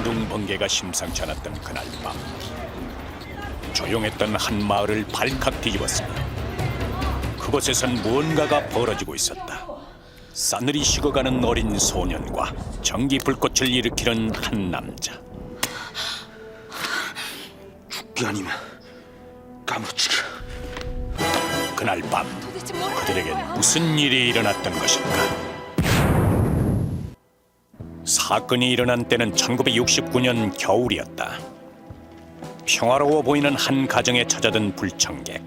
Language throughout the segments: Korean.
천둥 번개가 심상치 않았던 그날 밤. 조용했던 한 마을을 발칵 뒤집었으니 그곳에선 무언가가 벌어지고 있었다. 싸늘히 식어가는 어린 소년과 전기 불꽃을 일으키는 한 남자. 죽기 아니면 까무치기 그날 밤 그들에겐 무슨 일이 일어났던 것일까? 사건이 일어난 때는 1969년 겨울이었다. 평화로워 보이는 한 가정에 찾아든 불청객.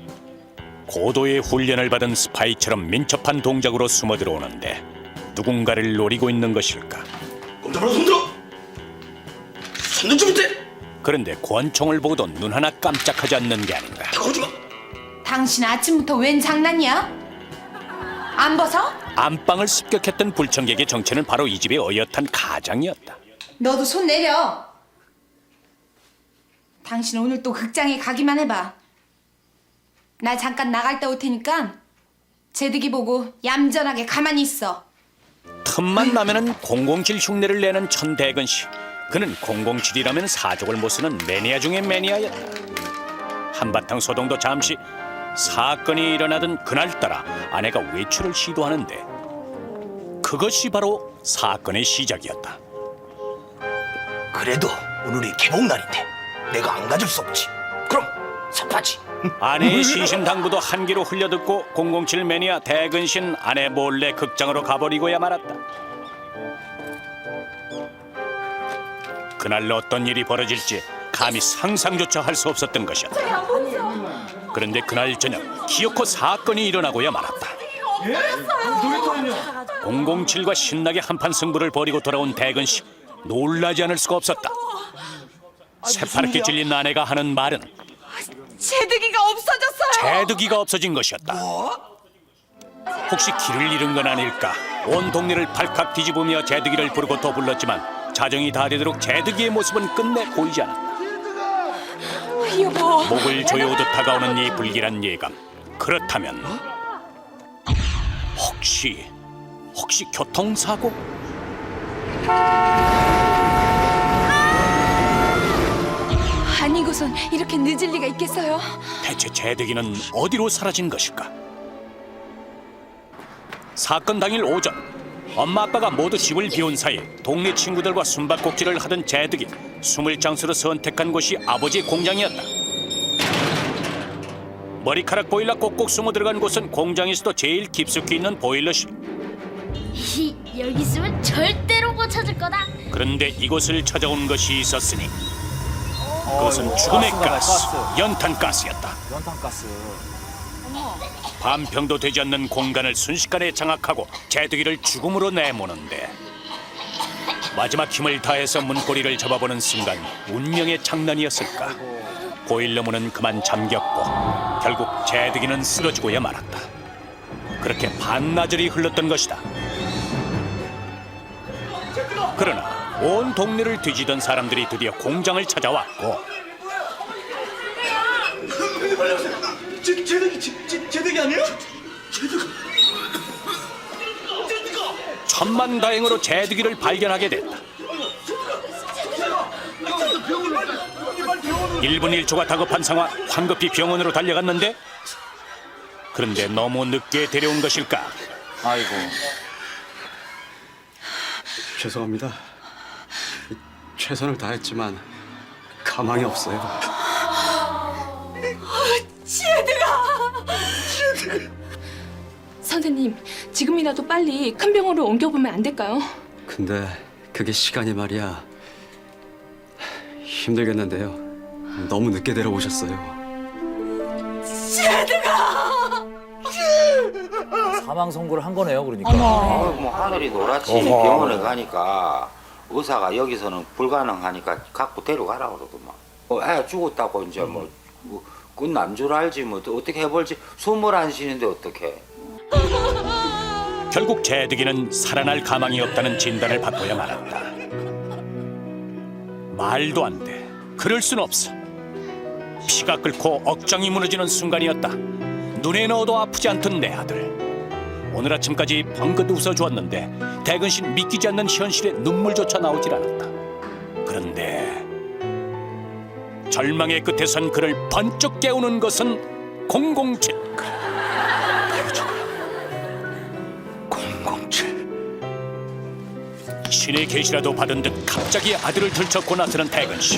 고도의 훈련을 받은 스파이처럼 민첩한 동작으로 숨어 들어오는데 누군가를 노리고 있는 것일까? 꼼짝마라 손들어 손들 좀 밑에 그런데 권총을 보고도 눈 하나 깜짝하지 않는 게 아닌가? 당신 아침부터 웬 장난이야? 안 벗어? 안방을 습격했던 불청객의 정체는 바로 이 집의 어엿한 가장이었다. 너도 손 내려. 당신 오늘 또 극장에 가기만 해봐. 나 잠깐 나갈 때 올 테니까 제득이 보고 얌전하게 가만히 있어. 틈만 나면은 007 흉내를 내는 천대근 씨. 그는 007이라면 사족을 못 쓰는 매니아 중의 매니아였다. 한바탕 소동도 잠시 사건이 일어나던 그날따라 아내가 외출을 시도하는데 그것이 바로 사건의 시작이었다. 그래도 오늘이 개봉날인데 내가 안 가줄 수 없지 그럼 섭하지 아내의 시신 당부도 한기로 흘려듣고 007 매니아 대근신 아내 몰래 극장으로 가버리고야 말았다. 그날 어떤 일이 벌어질지 감히 상상조차 할 수 없었던 것이었다. 그런데 그날 저녁 기어코 사건이 일어나고야 말았다. 007과 신나게 한판 승부를 벌이고 돌아온 대근 씨 놀라지 않을 수가 없었다. 새파랗게 질린 아내가 하는 말은 제득이가 없어졌어요. 제드기가 없어진 것이었다. 혹시 길을 잃은 건 아닐까? 온 동네를 발칵 뒤집으며 제드기를 부르고 또 불렀지만 자정이 다 되도록 제드기의 모습은 끝내 보이지 않았다. 여보. 목을 조여오듯 다가오는 이 불길한 예감. 그렇다면 혹시 혹시 교통사고? 아니고선 이렇게 늦을 리가 있겠어요? 대체 제드기는 어디로 사라진 것일까? 사건 당일 오전 엄마 아빠가 모두 집을 비운 사이 동네 친구들과 숨바꼭질을 하던 제드기 숨을 장소로 선택한 곳이 아버지의 공장이었다. 머리카락 보일러 꼭꼭 숨어 들어간 곳은 공장에서도 제일 깊숙이 있는 보일러실. 히, 여기 있으면 절대로 못 찾을 거다. 그런데 이곳을 찾아온 것이 있었으니 그것은 죽음의 가스, 가스. 연탄 가스였다. 연탄가스. 반평도 되지 않는 공간을 순식간에 장악하고 제드기를 죽음으로 내모는데 마지막 힘을 다해서 문고리를 잡아보는 순간 운명의 장난이었을까 문은 그만 잠겼고 결국 제드기는 쓰러지고야 말았다 그렇게 반나절이 흘렀던 것이다 그러나 온 동네를 뒤지던 사람들이 드디어 공장을 찾아왔고 제, 제득이 제, 제, 제득이 아니에요? 천만다행으로 제드기를 발견하게 됐다. 1분 1초가 다급한 상황 황급히 병원으로 달려갔는데 그런데 너무 늦게 데려온 것일까 아이고. 죄송합니다. 최선을 다했지만 가망이 없어요. 선생님, 지금이라도 빨리 큰 병원으로 옮겨보면 안 될까요? 근데 그게 시간이 말이야. 힘들겠는데요. 너무 늦게 데려오셨어요. 사망 선고를 한 거네요, 그러니까. 어, 뭐 하늘이 노랗지. 병원에 가니까 의사가 여기서는 불가능하니까 갖고 데려가라 그러더만 어, 애 죽었다고 이제 뭐, 뭐 끝난 줄 알지. 뭐 어떻게 해볼지. 숨을 안 쉬는데 어떻게 결국 제드기는 살아날 가망이 없다는 진단을 받고야 말았다. 말도 안 돼. 그럴 순 없어. 피가 끓고 억장이 무너지는 순간이었다. 눈에 넣어도 아프지 않던 내 아들. 오늘 아침까지 벙긋 웃어주었는데 대근신 믿기지 않는 현실에 눈물조차 나오질 않았다. 그런데 절망의 끝에선 그를 번쩍 깨우는 것은 007. 007 신의 계시라도 받은 듯 갑자기 아들을 들쳐고 나서는 태근 씨.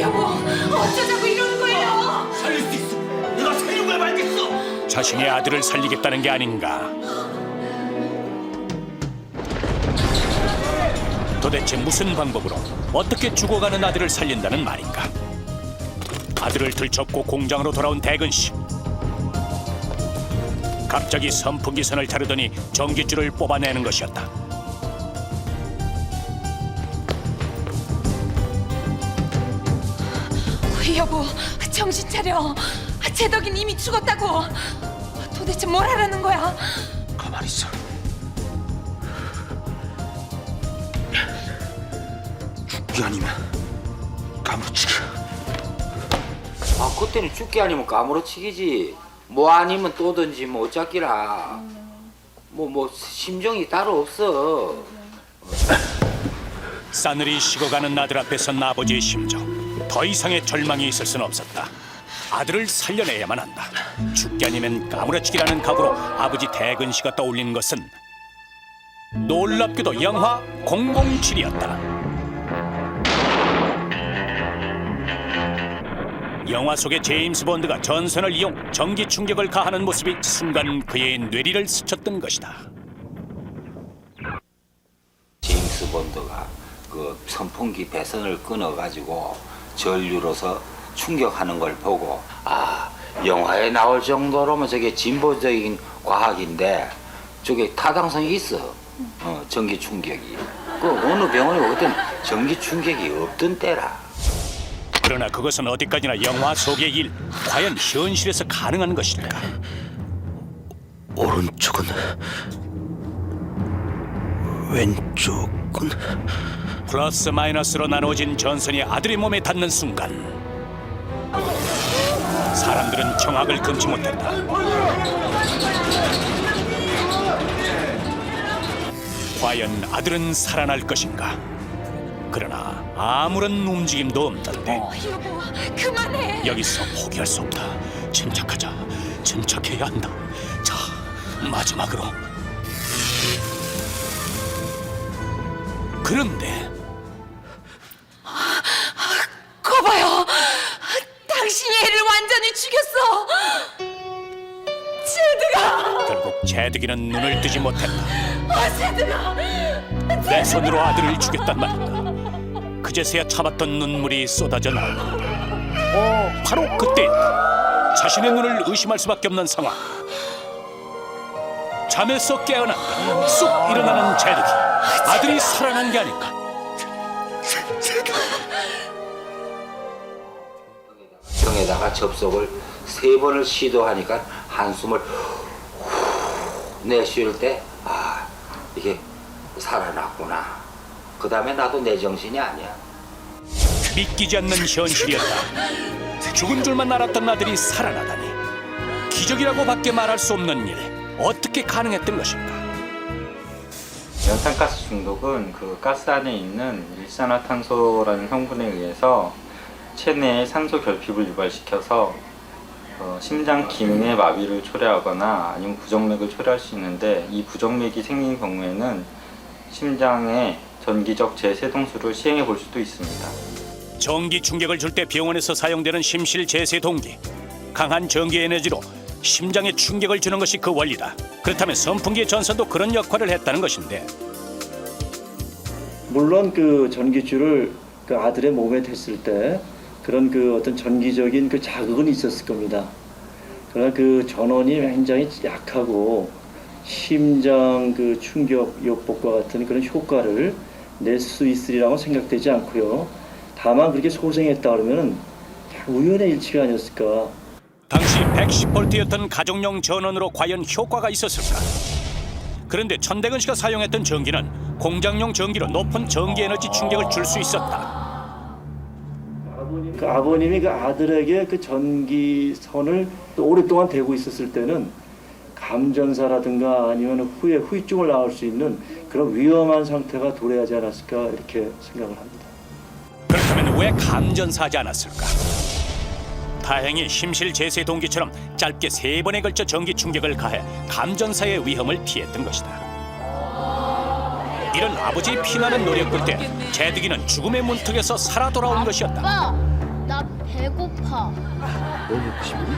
여보, 어쩌자고 이러는 거예요? 살릴 수 있어 내가 살리고 해 말겠어 자신의 아들을 살리겠다는 게 아닌가. 도대체 무슨 방법으로 어떻게 죽어가는 아들을 살린다는 말인가? 아들을 들쳤고 공장으로 돌아온 대근 씨. 갑자기 선풍기 선을 자르더니 전기줄을 뽑아내는 것이었다. 여보, 정신 차려. 제덕인 이미 죽었다고. 도대체 뭘 하라는 거야? 가만히 있어 죽기 아니면 까무치기 아 그때는 죽기 아니면 까무러치기지 뭐 아니면 또든지 뭐 어쩌기라 뭐뭐 심정이 따로 없어 싸늘히 식어가는 아들 앞에 선 아버지의 심정. 더 이상의 절망이 있을 수는 없었다. 아들을 살려내야만 한다. 죽기 아니면 까무러치기라는 각오로 아버지 대근 씨가 떠올린 것은 놀랍게도 영화 007이었다. 영화 속의 제임스 본드가 전선을 이용 전기 충격을 가하는 모습이 순간 그의 뇌리를 스쳤던 것이다. 제임스 본드가 그 선풍기 배선을 끊어 가지고 전류로서 충격하는 걸 보고 아 영화에 나올 정도로면 저게 진보적인 과학인데 저게 타당성이 있어. 어, 전기 충격이. 그 어느 병원에 어떤 전기 충격이 없던 때라. 그러나 그것은 어디까지나 영화 속의 일, 과연 현실에서 가능한 것일까? 오른쪽은 왼쪽은 플러스 마이너스로 나눠진 전선이 아들의 몸에 닿는 순간 사람들은 경악을 금치 못했다. 과연 아들은 살아날 것인가? 그러나 아무런 움직임도 없던데 여보, 그만해. 여기서 포기할 수 없다. 침착하자. 침착해야 한다. 자, 마지막으로. 그런데 제드기는 눈을 뜨지 못했다. 아, 제드가. 내 손으로 아들을 죽였단 말인가. 그제서야 참았던 눈물이 쏟아져 나온다. 어, 바로 그때 자신의 눈을 의심할 수밖에 없는 상황. 잠에서 깨어났다. 쑥 일어나는 제드기. 아들이 살아난 게 아닐까. 병에다가 접속을 세 번을 시도하니까 한숨을 후 내쉴 때 아 이게 살아났구나 그 다음에 나도 내 정신이 아니야 믿기지 않는 현실이었다. 죽은 줄만 알았던 아들이 살아나다니. 기적이라고 밖에 말할 수 없는 일. 어떻게 가능했던 것인가? 연탄가스 중독은 그 가스 안에 있는 일산화탄소라는 성분에 의해서 체내의 산소 결핍을 유발시켜서 어, 심장 기능의 마비를 초래하거나 아니면 부정맥을 초래할 수 있는데 이 부정맥이 생긴 경우에는 심장의 전기적 재세동수를 시행해 볼 수도 있습니다. 전기 충격을 줄 때 병원에서 사용되는 심실 제세 동기. 강한 전기 에너지로 심장에 충격을 주는 것이 그 원리다. 그렇다면 선풍기의 전선도 그런 역할을 했다는 것인데 물론 그 전기줄을 그 아들의 몸에 댔을 때 그런 그 어떤 전기적인 그 자극은 있었을 겁니다. 그러나 그 전원이 굉장히 약하고 심장 그 충격 요법과 같은 그런 효과를 낼 수 있으리라고 생각되지 않고요. 다만 그렇게 소생했다 그러면은 우연의 일치가 아니었을까. 당시 110볼트였던 가정용 전원으로 과연 효과가 있었을까? 그런데 천대근 씨가 사용했던 전기는 공장용 전기로 높은 전기 에너지 충격을 줄 수 있었다. 그 아버님이 그 아들에게 그 전기선을 또 오랫동안 대고 있었을 때는 감전사라든가 아니면 후에 후유증을 낳을 수 있는 그런 위험한 상태가 도래하지 않았을까 이렇게 생각을 합니다. 그렇다면 왜 감전사하지 않았을까? 다행히 심실 제세 동기처럼 짧게 세 번에 걸쳐 전기 충격을 가해 감전사의 위험을 피했던 것이다. 이런 아버지의 피나는 노력 끝에 제득이는 죽음의 문턱에서 살아 돌아온 것이었다. 나 배고파. 뭘 먹고 싶니?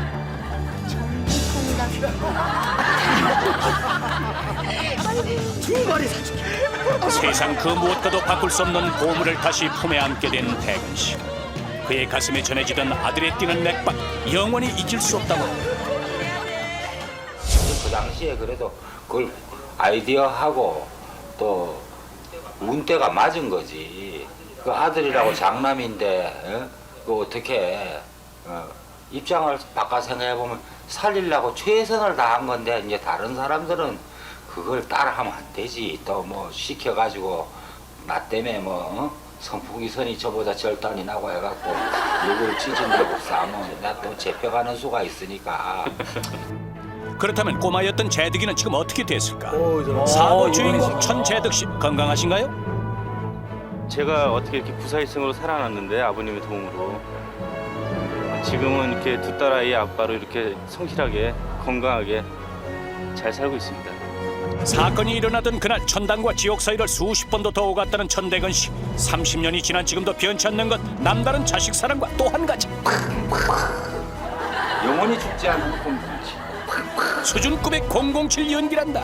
세상 그 무엇과도 바꿀 수 없는 보물을 다시 품에 안게 된 씨. 그의 가슴에 전해지던 아들의 뛰는 맥박 영원히 잊을 수 없다고. 그 당시에 그래도 그걸 아이디어하고 또 운때가 맞은 거지. 그 아들이라고 장남인데 어? 그 어떻게 어, 입장을 바꿔 생각해 보면 살리려고 최선을 다한 건데 이제 다른 사람들은 그걸 따라하면 안 되지. 또 뭐 시켜가지고 나 때문에 뭐 어? 선풍기 선이 저보다 절단이 나고 해갖고 누굴 찢은다고 싸면 나또 잡혀가는 수가 있으니까. 그렇다면 꼬마였던 제득이는 지금 어떻게 됐을까? 어, 사고 주인공 천제득 씨 건강하신가요? 제가 어떻게 이렇게 부사일생으로 살아났는데 아버님의 도움으로 지금은 이렇게 두 딸아이의 아빠로 이렇게 성실하게 건강하게 잘 살고 있습니다. 사건이 일어나던 그날 천당과 지옥 사이를 수십 번도 더 오갔다는 천대근 씨 30년이 지난 지금도 변치 않는 것 남다른 자식 사랑과 또 한 가지 영원히 죽지 않는 곰꿈치. 수준급의 007 연기란다